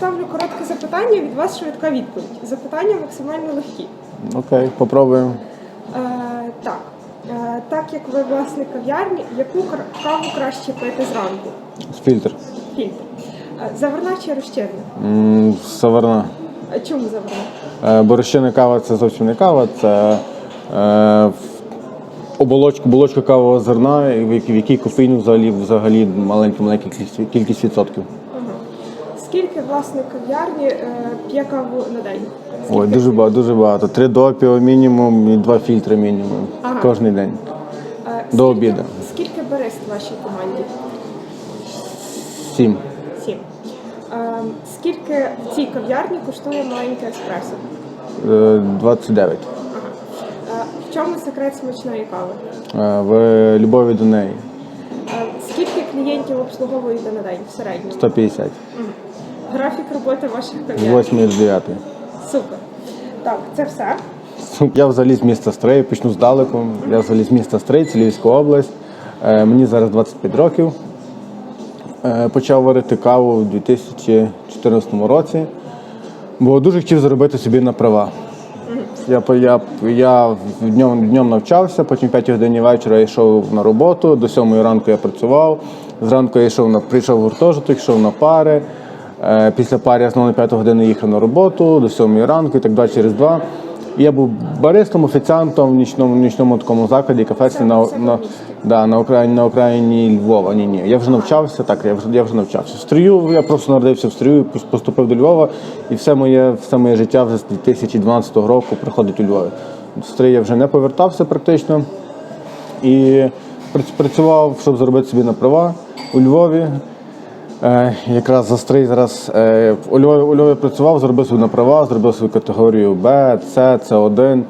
поставлю коротке запитання, від вас швидка відповідь. Запитання максимально легкі. Окей, попробуємо. Е, так. Е, так як ви власник кав'ярні, яку каву краще пити зранку? Фільтр. Фільтр. Е, Заварна чи розчинна? М, Саверна. Е, Чому заварна? Е, Бо розчинна кава це зовсім не кава, це е, оболочка, оболочка кавового зерна, в якій- в якій кофеїну взагалі, взагалі маленька маленька кількість, кількість відсотків. Скільки власник кав'ярні е, п'є каву на день? Ой, дуже багато, дуже багато. Три допіо мінімум і два фільтри мінімум. Ага. Кожний день. Е, до обіду. Скільки барист в вашій команді? Сім. Сім. Е, скільки в цій кав'ярні коштує маленьке еспресо? Е, 29. Ага. В чому секрет смачної кави? В любові до неї. Скільки клієнтів обслуговуєте на день в середньому? 150. Графік роботи ваших З кав'ярень? 8 до 9. Супер. Так, це все. Я взагалі з міста Стрий, почну здалеку. Я взагалі з міста Стрий, це Львівська область. Е, Мені зараз 25 років. Е, Почав варити каву у 2014 році, бо дуже хотів заробити собі на права. Я, по- я, я днем, днем навчався, потім в 5 годині вечора я йшов на роботу, до 7 ранку я працював. Зранку я йшов на, прийшов в гуртожиток, йшов на пари. Е, Після пари я знову на 5 годину їхав на роботу, до 7 ранку і так далі через два. Я був баристом, офіціантом в нічному, в нічному такому закладі, кафесі на, на, да, на, Україні, на Окраїні Львова. Ні, ні. Я вже навчався, так, я вже, я вже навчався. В стрію, я просто народився в стрію, поступив до Львова, і все моє, все моє життя вже з 2012 року проходить у Львові. В стрій я вже не повертався практично. І працював, щоб заробити собі на права у Львові. Е, якраз за стрий зараз е, у Львові, у Львові працював, зробив собі на права, зробив свою категорію Б, С, С1.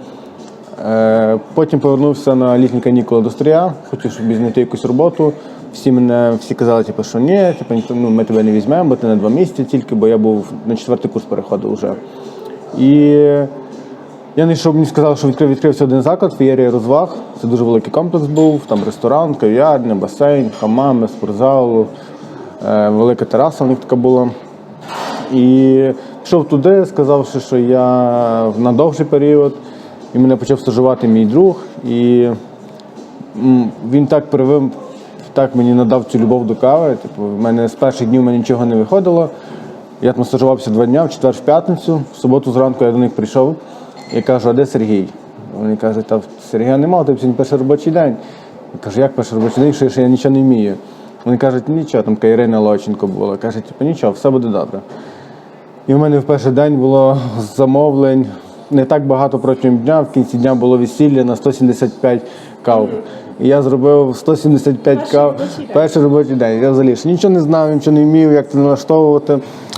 Е, потім повернувся на літні канікули до стрія, хотів собі знайти якусь роботу. Всі мене всі казали, типу, що ні, типу, ну, ми тебе не візьмемо, бо ти на два місяці тільки, бо я був на четвертий курс переходив вже. І я знайшов, мені сказали, що відкрив, відкрився один заклад, феєрія розваг. Це дуже великий комплекс був. Там ресторан, кав'ярня, басейн, хамами, спортзал, велика тераса в них така була. І пішов туди, сказавши, що я на довший період, і мене почав стажувати мій друг. І він так привив, так мені надав цю любов до кави. Типу, в мене з перших днів мене нічого не виходило. Я там стажувався два дня, в четвер в п'ятницю. В суботу зранку я до них прийшов і кажу, а де Сергій? Вони кажуть, та Сергія немає, тебе сьогодні перший робочий день. Я кажу, як перший робочий день, що я ще нічого не вмію. Вони кажуть, нічого, там така Ірина Лоченко була. Каже, типу, нічого, все буде добре. І в мене в перший день було замовлень не так багато протягом дня. В кінці дня було весілля на 175 кав. І я зробив 175 Перший кав. робочий. Перший робочий день. Я взагалі ж нічого не знав, нічого не вмів, як це налаштовувати.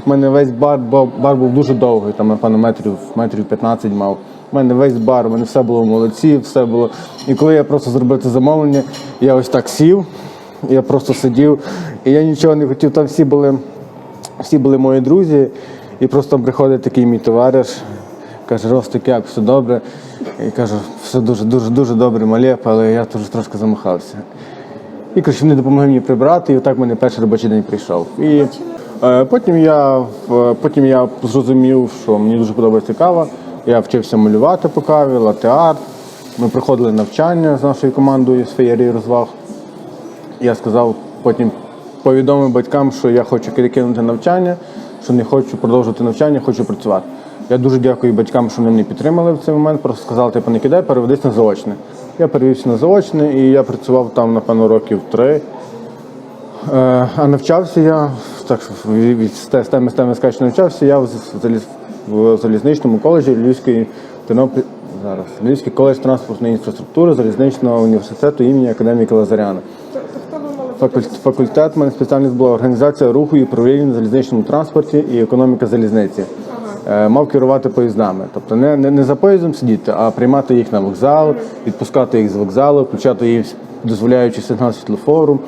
У мене весь бар, бо бар був дуже довгий, там, напевно, метрів, метрів 15 мав. У мене весь бар, у мене все було молодці, все було. І коли я просто зробив це замовлення, я ось так сів, я просто сидів, і я нічого не хотів. Там всі були всі були мої друзі, і просто приходить такий мій товариш, каже, Ростик, як все добре. І кажу, все дуже, дуже, дуже добре, малеп, але я теж трошки замахався. І коротше, вони допомогли мені прибрати, і отак в мене перший робочий день прийшов. І е, потім я, потім я зрозумів, що мені дуже подобається кава. Я вчився малювати по каві, латеарт. Ми проходили навчання з нашою командою з феєрії розваг. Я сказав, потім повідомив батькам, що я хочу кинути навчання, що не хочу продовжувати навчання, хочу працювати. Я дуже дякую батькам, що вони мене підтримали в цей момент. Просто сказали, типу, не кидай, переведись на заочне. Я перевівся на заочне і я працював там, напевно, років три. Е, А навчався я, так що від теми теми скачу навчався я в залізничному коледжі Львівської Тернопіль зараз Львівський коледж транспортної інфраструктури залізничного університету імені академіка Лазаряна. Тобто хто ви мали бути? Факульт- Факультет в мене спеціальність була організація руху і управління на залізничному транспорті і економіка залізниці. Е, Мав керувати поїздами, тобто не, не, не за поїздом сидіти, а приймати їх на вокзал, відпускати їх з вокзалу, включати їх, дозволяючи сигнал світлофору,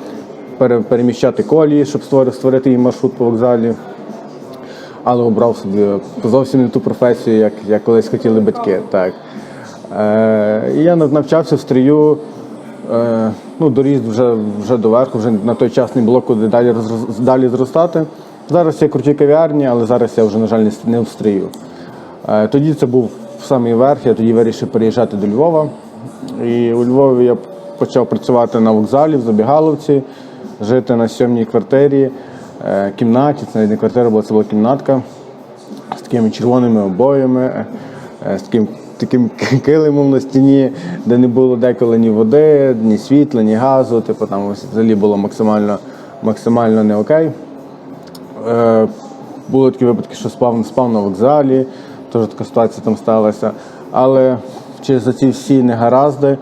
пере- переміщати колії, щоб створити, створити їм маршрут по вокзалі. Але обрав собі зовсім не ту професію, як, як колись хотіли батьки. Так. Е, я навчався в стрію, е, ну, доріс вже, вже до верху, вже на той час не було куди далі, роз- далі зростати. Зараз є круті кав'ярні, але зараз я вже, на жаль, не с- не в стрію. Е, Тоді це був самий верх, я тоді вирішив переїжджати до Львова. І у Львові я почав працювати на вокзалі в Забігаловці, жити на сьомній квартирі, е, кімнаті. Це навіть не квартира, була це була кімнатка з такими червоними обоями, е, з таким, таким килимом на стіні, де не було деколи ні води, ні світла, ні газу. Типу там взагалі було максимально, максимально не окей. Е, були такі випадки, що спав, спав на вокзалі, теж така ситуація там сталася. Але через ці всі негаразди,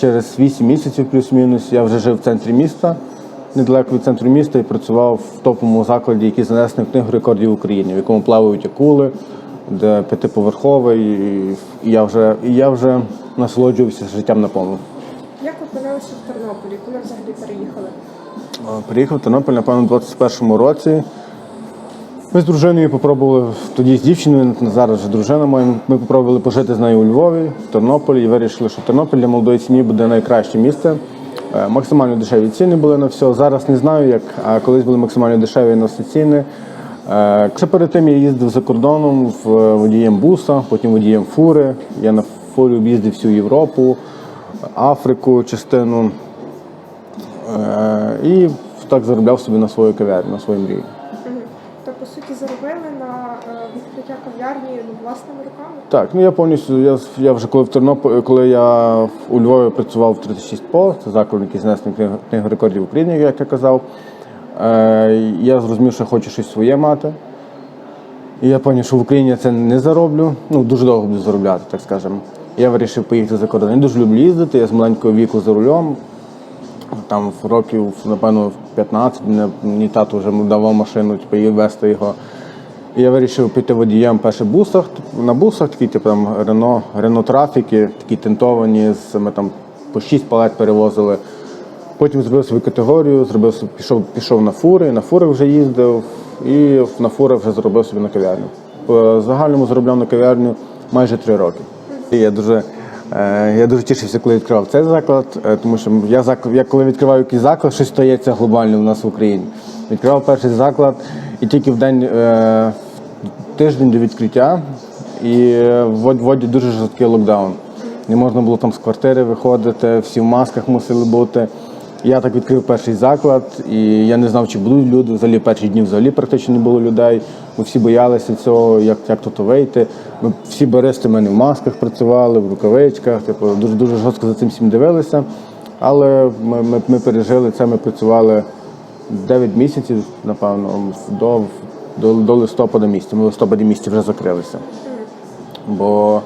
через 8 місяців плюс-мінус, я вже жив в центрі міста, недалеко від центру міста, і працював в топовому закладі, який занесений в книгу рекордів України, в якому плавають акули, де п'ятиповерховий. І, я вже, і я вже насолоджувався життям наповну. Як опинилися в Тернополі? Коли взагалі переїхали? Приїхав в Тернопіль, напевно, у 21-му році. Ми з дружиною попробували тоді з дівчиною, зараз вже дружина моя. Ми попробували пожити з нею у Львові, в Тернополі і вирішили, що Тернопіль для молодої сім'ї буде найкраще місце. Е, Максимально дешеві ціни були на все. Зараз не знаю, як, а колись були максимально дешеві на всі ціни. Ще перед тим я їздив за кордоном в е, водієм буса, потім водієм фури. Я на фурі об'їздив всю Європу, Африку, частину. Е, І так заробляв собі на свою кав'ярню, на свою мрію. То по суті заробили на е, відкриття кав'ярні власними руками? Так, ну я повністю, я, я вже коли в Тернополі, коли я у Львові працював в 36 по, це заклад, який знесений книгу рекордів України, як я казав. Е, я зрозумів, що хочу щось своє мати. І я зрозумів, що в Україні я це не зароблю. Ну, дуже довго буду заробляти, так скажемо. Я вирішив поїхати за кордон. Я дуже люблю їздити, я з маленького віку за рулем. Там років, напевно, 15 мене, мені тато вже давав машину, типу, і вести його. І я вирішив піти водієм перше бусах. На бусах такі, типу там Рено, Рено трафіки, такі тентовані, ми там по 6 палет перевозили. Потім зробив свою категорію, зробив пішов, пішов на фури, на фури вже їздив, і на фури вже зробив собі на кав'ярню. По загальному заробляв на кав'ярню майже три роки. І я дуже, е, я дуже тішився, коли відкривав цей заклад, е, тому що я, заклад, я коли відкриваю якийсь заклад, щось стається глобально у нас в Україні. Відкривав перший заклад і тільки в день е, в тиждень до відкриття і ввод- вводять дуже жорсткий локдаун. Не можна було там з квартири виходити, всі в масках мусили бути. Я так відкрив перший заклад, і я не знав, чи будуть люди. Взагалі перші дні взагалі практично не було людей. Ми всі боялися цього, як, як тут вийти. Ми всі баристи в мене в масках працювали, в рукавичках. Типу, дуже дуже жорстко за цим всім дивилися. Але ми, ми, ми пережили це, ми працювали 9 місяців, напевно, до, до, до листопада місяця. Ми в листопаді місяці вже закрилися. Бо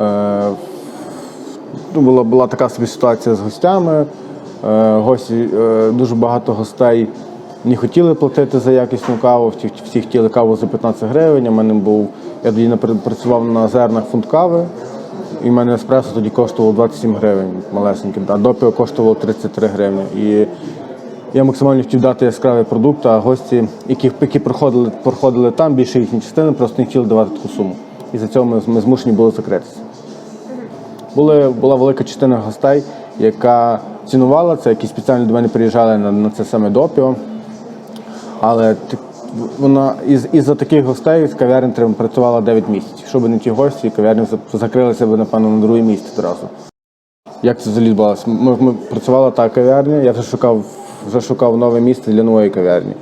е, ну, була, була така собі ситуація з гостями. Е, гості, е, дуже багато гостей не хотіли платити за якісну каву, всі, хотіли каву за 15 гривень. У мене був, я тоді працював на зернах фунт кави, і в мене еспресо тоді коштувало 27 гривень малесеньким, а допіо коштувало 33 гривні. І я максимально хотів дати яскравий продукт, а гості, які, які проходили, проходили там, більше їхні частини, просто не хотіли давати таку суму. І за цього ми, ми змушені були закритися. Були, була велика частина гостей, яка цінувала це, які спеціально до мене приїжджали на, на це саме допіо. Але вона із, із-за таких гостей з кав'ярні працювала 9 місяців. Щоб не ті гості, кав'ярні закрилися б, напевно, на другий місяць одразу. Як це взагалі відбувалося? Ми, ми працювала та кав'ярня, я вже шукав, вже шукав нове місце для нової кав'ярні.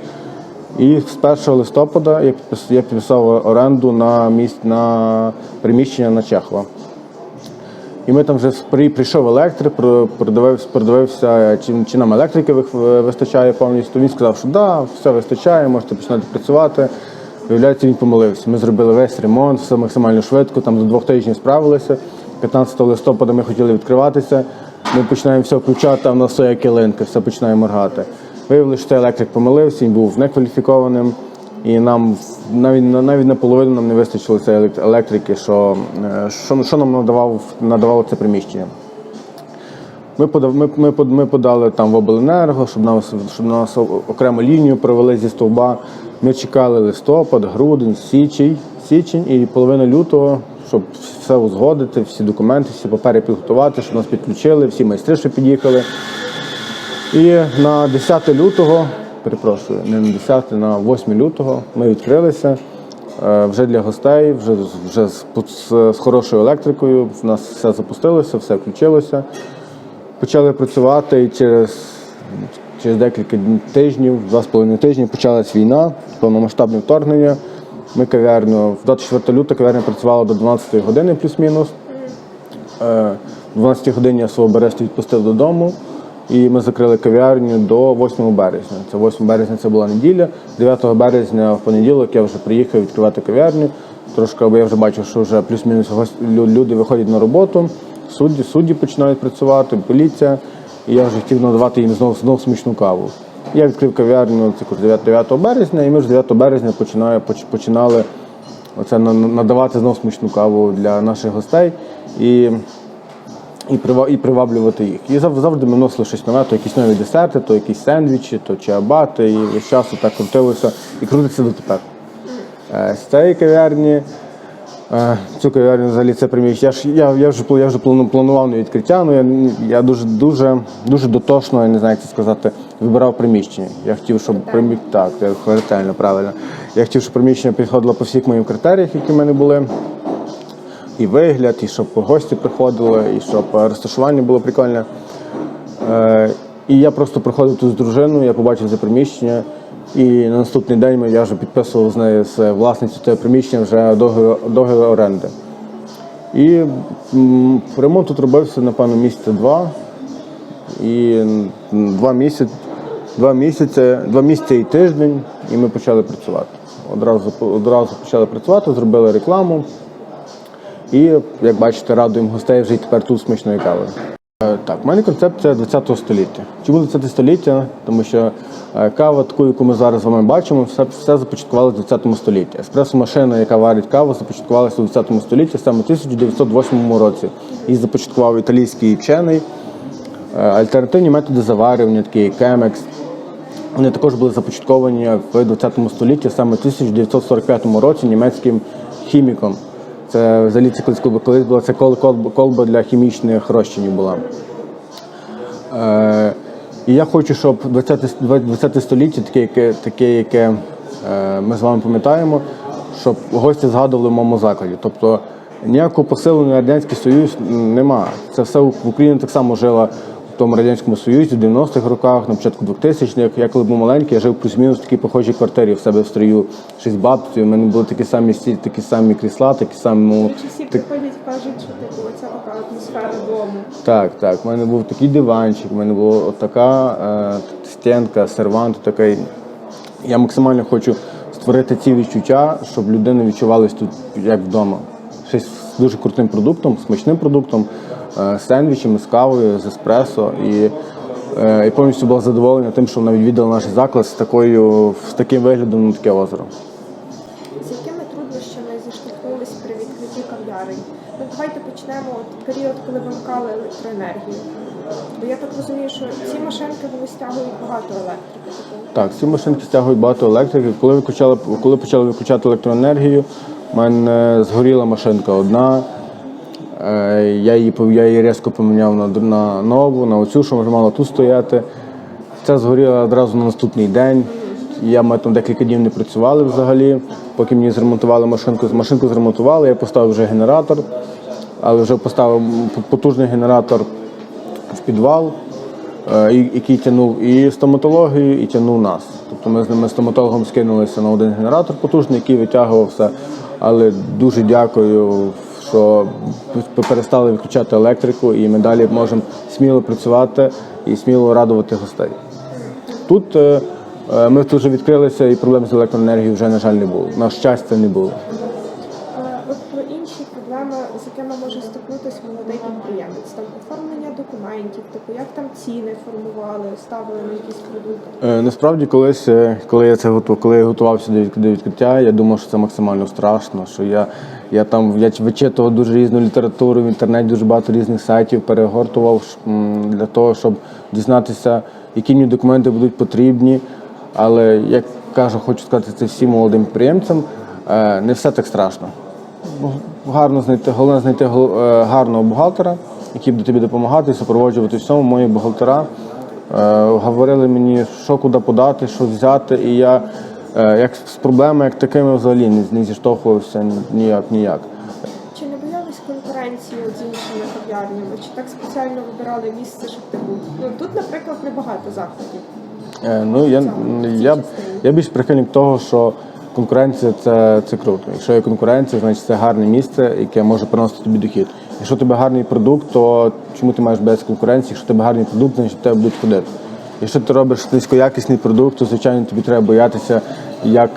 І з 1 листопада я підписав оренду на місць на приміщення на Чехова. І ми там вже при- прийшов електрик, продивився, продивився, чи, чи нам електрики вистачає повністю. Він сказав, що да, все вистачає, можете починати працювати. Виявляється, він помилився. Ми зробили весь ремонт, все максимально швидко, там до двох тижнів справилися. 15 листопада ми хотіли відкриватися. Ми починаємо все включати, а в нас все як ялинка, все починає моргати. Виявилося, що електрик помилився, він був некваліфікованим. І нам навіть навіть наполовину нам не вистачило цієї електрики, що, е, що, що нам надавав, надавало це приміщення. Ми, подав, ми, ми, ми подали там в обленерго, щоб нас, щоб нас окрему лінію провели зі стовба. Ми чекали листопад, грудень, січень, січень і половину лютого, щоб все узгодити, всі документи, всі папери підготувати, щоб нас підключили, всі майстри, що під'їхали. І на 10 лютого перепрошую, не на 10, на 8 лютого ми відкрилися е, вже для гостей, вже, вже з, з, з хорошою електрикою. В нас все запустилося, все включилося. Почали працювати і через, через декілька тижнів, два з половиною тижні почалась війна, повномасштабне вторгнення. Ми кав'ярню, 24 лютого кав'ярня працювала до 12 години плюс-мінус. Е, В 12 годині я свого бересту відпустив додому, і ми закрили кав'ярню до 8 березня. Це 8 березня це була неділя. 9 березня в понеділок я вже приїхав відкривати кав'ярню. Трошки, бо я вже бачив, що вже плюс-мінус люди виходять на роботу, судді, судді починають працювати, поліція. І я вже хотів надавати їм знову, знову смачну каву. Я відкрив кав'ярню це 9, 9 березня, і ми ж 9 березня починаю, поч- починали оце на- на- надавати знову смачну каву для наших гостей. І і, прива- і приваблювати їх. І завжди ми носили щось нове, то якісь нові десерти, то якісь сендвічі, то чиабати, і весь час так крутилося і крутиться дотепер. Е, З цієї кав'ярні, е, цю кав'ярню взагалі це приміщення. Я ж я, я вже я вже планував на відкриття, але я, я дуже дуже дуже дотошно, я не знаю, як це сказати, вибирав приміщення. Я хотів, щоб примі... так, я ретельно, правильно. Я хотів, щоб приміщення підходило по всіх моїм критеріях, які в мене були і вигляд, і щоб гості приходили, і щоб розташування було прикольне. Е, і я просто приходив тут з дружиною, я побачив це приміщення, і на наступний день я вже підписував з нею з власницю цього приміщення вже договір оренди. І ремонт тут робився, напевно, місяця два. І два місяці, два місяці, два місяці і тиждень, і ми почали працювати. Одразу, одразу почали працювати, зробили рекламу. І, як бачите, радуємо гостей вже і тепер тут смачної кави. Е, Так, в мене концепція 20 століття. Чому 20 століття? Тому що е, кава, таку, яку ми зараз з вами бачимо, все, все започаткувалося в 20 столітті. Еспресо-машина, яка варить каву, започаткувалася у 20 столітті, саме в 1908 році. Її започаткував італійський вчений. Е, Альтернативні методи заварювання, такі як Chemex, вони також були започатковані в 20 столітті, саме в 1945 році німецьким хіміком. Це взагалі це колись, колись була це кол- кол- колба для хімічних розчинів була. Е, і я хочу, щоб 20, 20 століття, таке, яке, таке, яке е, ми з вами пам'ятаємо, щоб гості згадували в моєму закладі. Тобто ніякого посилу на Радянський Союз нема. Це все в Україні так само жила тому Радянському Союзі, в 90-х роках, на початку 2000-х. Я коли був маленький, я жив плюс-мінус в такій похожій квартирі в себе в строю. Шість бабців, у мене були такі самі стіль, такі самі крісла, такі самі. всі так- приходять кажуть, що типу оця така атмосфера дому. так, так. У мене був такий диванчик, у мене була така е, стінка, сервант такий. Я максимально хочу створити ці відчуття, щоб людина відчувалась тут як вдома. Щось з дуже крутим продуктом, смачним продуктом, сендвічами, з кавою, з еспресо. І, е, і повністю була задоволена тим, що вона відвідала наш заклад з, такою, з таким виглядом на таке озеро. З якими труднощами зіштовхнулись при відкритті кав'ярень? Ну давайте почнемо от період, коли вимкали електроенергію. Бо я так розумію, що ці машинки вони стягують багато електрики. Так, ці машинки стягують багато електрики. Коли виключали, коли почали виключати електроенергію, в мене згоріла машинка одна. Е, Я її, я її різко поміняв на, на нову, на оцю, що мала тут стояти. Ця згоріла одразу на наступний день. Я ми там декілька днів не працювали взагалі, поки мені зремонтували машинку. Машинку зремонтували, я поставив вже генератор, але вже поставив потужний генератор в підвал, е, який тягнув і стоматологію, і тягнув нас. Тобто ми з ними стоматологом скинулися на один генератор потужний, який витягував все. Але дуже дякую, що перестали виключати електрику, і ми далі можемо сміло працювати і сміло радувати гостей. Тут е, е, ми тут вже відкрилися, і проблем з електроенергією вже, на жаль, не було. На щастя, не було. Е, От про інші проблеми, з якими може стикнутися молодий підприємець, там оформлення документів, типу як там ціни формували, ставили на якісь продукти. Е, Насправді, колись, е, коли я це готував, коли я готувався до відкриття, я думав, що це максимально страшно. Що я, я там я вичитував дуже різну літературу в інтернеті, дуже багато різних сайтів, перегортував для того, щоб дізнатися, які мені документи будуть потрібні. Але як кажу, хочу сказати це всім молодим підприємцям, е, не все так страшно. Гарно знайти, головне знайти гарного бухгалтера, який буде тобі допомагати, супроводжувати всьому. Мої бухгалтера Е, говорили мені, що куди подати, що взяти, і я е, як з проблемами, як такими взагалі не, не зіштовхувався ніяк ніяк. Чи не боялись конкуренції от з іншими кав'ярнями? Чи так спеціально вибирали місце, щоб ти був? Ну тут, наприклад, небагато заходів. Е, Ну, я, я, я більш прихильник того, що конкуренція це, це круто. Якщо є конкуренція, значить це гарне місце, яке може приносити тобі дохід. Якщо тебе гарний продукт, то чому ти маєш без конкуренції? Якщо тебе гарний продукт, значить тебе будуть ходити. Якщо ти робиш низькоякісний продукт, то звичайно тобі треба боятися, як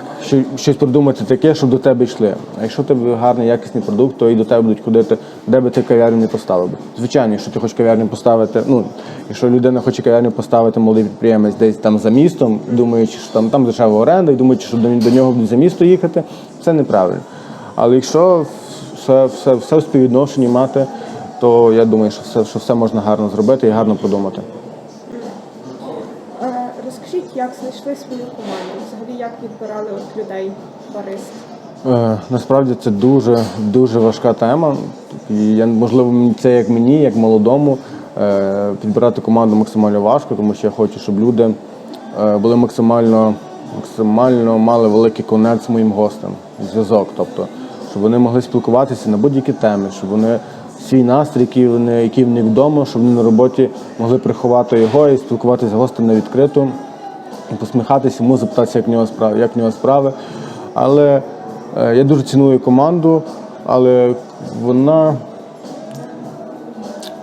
щось придумати таке, щоб до тебе йшли. А якщо у тебе гарний якісний продукт, то і до тебе будуть ходити, де би ти кав'ярню не поставив. Звичайно, якщо ти хочеш кав'ярню поставити, ну якщо людина хоче кав'ярню поставити молодий підприємець десь там за містом, думаючи, що там, там дешева оренда, і думаючи, що до, до нього будуть за місто їхати, це неправильно. Але якщо все, все, все в співвідношенні мати, то я думаю, що все, що все можна гарно зробити і гарно продумати. Як знайшли свою команду? Взагалі, як відбирали от людей барист? Е, Насправді це дуже дуже важка тема. І я можливо це як мені, як молодому, е, підбирати команду максимально важко, тому що я хочу, щоб люди е, були максимально, максимально мали великий конект з моїм гостем, зв'язок. Тобто, щоб вони могли спілкуватися на будь-які теми, щоб вони свій настрій, який вони, який в них вдома, щоб вони на роботі могли приховати його і спілкуватися з гостем на відкриту посміхатися, йому запитатися, як в нього справи, як в нього справи. Але е, я дуже ціную команду, але вона.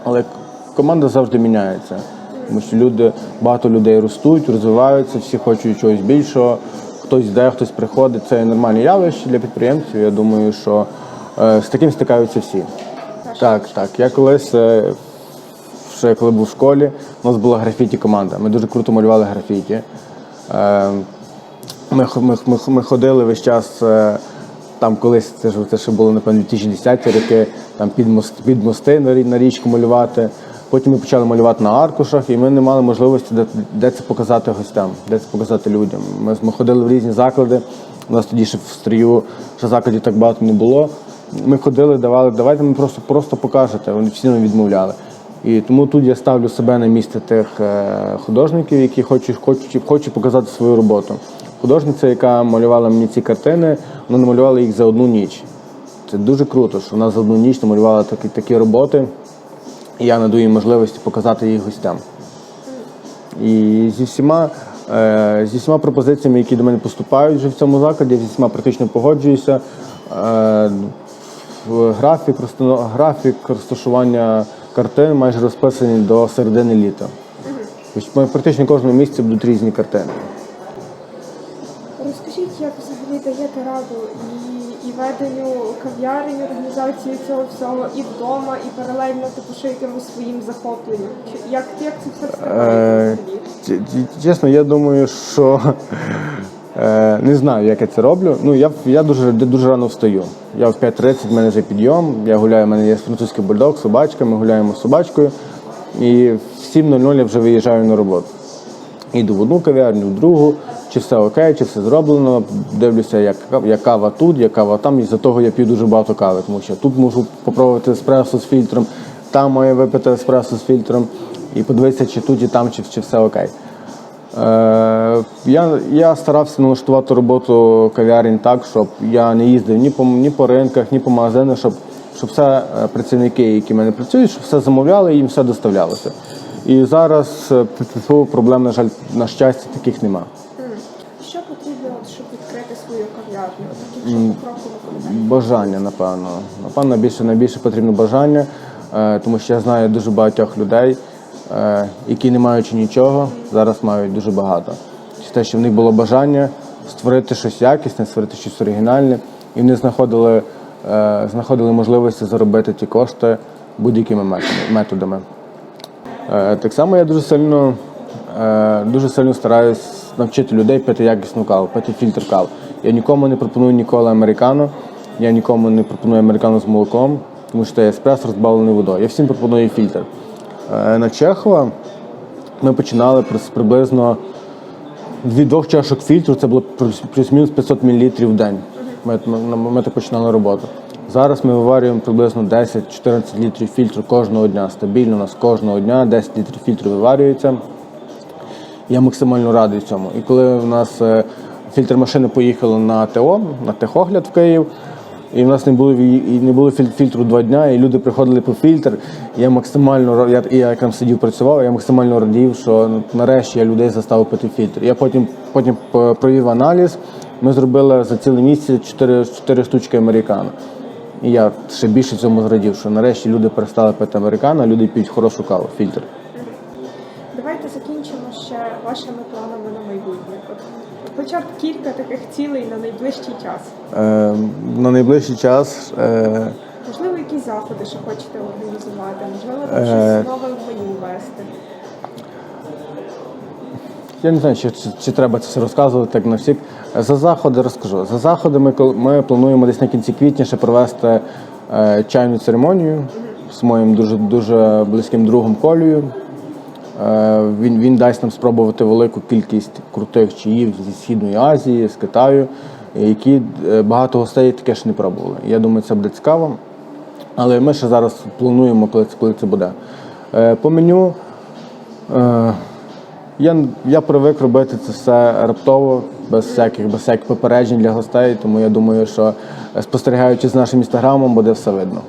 Але команда завжди міняється. Тому що люди, багато людей ростуть, розвиваються, всі хочуть чогось більшого. Хтось йде, хтось приходить. Це нормальне явище для підприємців. Я думаю, що е, з таким стикаються всі. Так, так. Я колись, е, ще коли був в школі, у нас була графіті команда. Ми дуже круто малювали графіті. Е, Ми, ми, ми, ми ходили весь час. е, Там колись це ж це ще було напевно 2010 роки, там під мост під мости на, річку малювати. Потім ми почали малювати на аркушах, і ми не мали можливості де, де це показати гостям, де це показати людям. Ми, ми ходили в різні заклади. У нас тоді ще в стрію ще закладів так багато не було. Ми ходили, давали, давайте ми просто просто покажете. Вони всі нам відмовляли. І тому тут я ставлю себе на місце тих е, художників, які хочуть, хочуть, хочуть показати свою роботу. Художниця, яка малювала мені ці картини, вона намалювала їх за одну ніч. Це дуже круто, що вона за одну ніч намалювала такі, такі роботи, і я надаю їй можливості показати їх гостям. І зі всіма, е, зі всіма пропозиціями, які до мене поступають вже в цьому закладі, зі всіма практично погоджуюся. Е, графік, графік розташування картин майже розписаний до середини літа. Тобто практично в кожному місці будуть різні картини. Розкажіть, як взагалі даєте раду і, і веденню кав'ярень, організації цього всього і вдома, і паралельно типу ще якимось своїм захопленням? Чи як, як це все Е, встигаєте ч- Чесно, я думаю, що е, не знаю, як я це роблю. Ну, я, я дуже, дуже рано встаю. Я в 5.30, в мене вже підйом, я гуляю, в мене є французький бульдог, собачка, ми гуляємо з собачкою. І в 7.00 я вже виїжджаю на роботу. Йду в одну кав'ярню, в другу, чи все окей, чи все зроблено. Дивлюся, як кава тут, як кава там. І за того я п'ю дуже багато кави, тому що тут можу попробувати еспресо з фільтром, там маю випити еспресо з фільтром і подивитися, чи тут, і там, чи, чи все окей. Е, я, я старався налаштувати роботу кав'ярень так, щоб я не їздив ні по, ні по ринках, ні по магазинах, щоб, щоб все е, працівники, які в мене працюють, щоб все замовляли і їм все доставлялося. І зараз е, проблем, на жаль, на щастя, таких нема. Що потрібно, щоб відкрити свою кав'ярню? Бажання, напевно. Напевно, більше найбільше потрібно бажання, тому що я знаю дуже багатьох людей, які не маючи нічого, зараз мають дуже багато. Через те, що в них було бажання створити щось якісне, створити щось оригінальне, і вони знаходили, е, знаходили можливості заробити ті кошти будь-якими методами-. Е, Так само я дуже сильно, е, дуже сильно стараюсь навчити людей пити якісну каву, пити фільтр кави. Я нікому не пропоную ніколи американо, я нікому не пропоную американо з молоком, тому що це еспресо розбавлений водою. Я всім пропоную фільтр. Е, На Чехова ми починали приблизно дві двох чашок фільтру, це було плюс- плюс-мінус 500 мл в день. Ми, ми, ми так починали роботу. Зараз ми виварюємо приблизно 10-14 літрів фільтру кожного дня. Стабільно у нас кожного дня 10 літрів фільтру виварюється. Я максимально радий цьому. І коли в нас е, фільтр машини поїхали на ТО, на техогляд в Київ, і в нас не було і не було фільтру два дня, і люди приходили по фільтр. Я максимально я, я як там сидів, працював, я максимально радів, що нарешті я людей заставив пити фільтр. Я потім, потім е, провів аналіз. Ми зробили за цілий місяць 4, 4 штучки американо. І я ще більше цьому зрадів, що нарешті люди перестали пити американо, люди п'ють хорошу каву, фільтр. Хоча б кілька таких цілей на найближчий час. Е, на найближчий час. Е, Можливо, якісь заходи, що хочете організувати, можливо, Е. щось нове в меню ввести. Я не знаю, чи, чи, чи треба це все розказувати так на всіх. За заходи розкажу. За заходи ми, ми плануємо десь на кінці квітня ще провести е, чайну церемонію з моїм дуже, дуже близьким другом Колею. Е, він, він дасть нам спробувати велику кількість крутих чаїв зі Східної Азії, з Китаю, які е, багато гостей таке ще не пробували. Я думаю, це буде цікаво. Але ми ще зараз плануємо, коли це, буде. Е, по меню. Я, я привик робити це все раптово, без всяких, без всяких попереджень для гостей, тому я думаю, що спостерігаючи з нашим інстаграмом, буде все видно.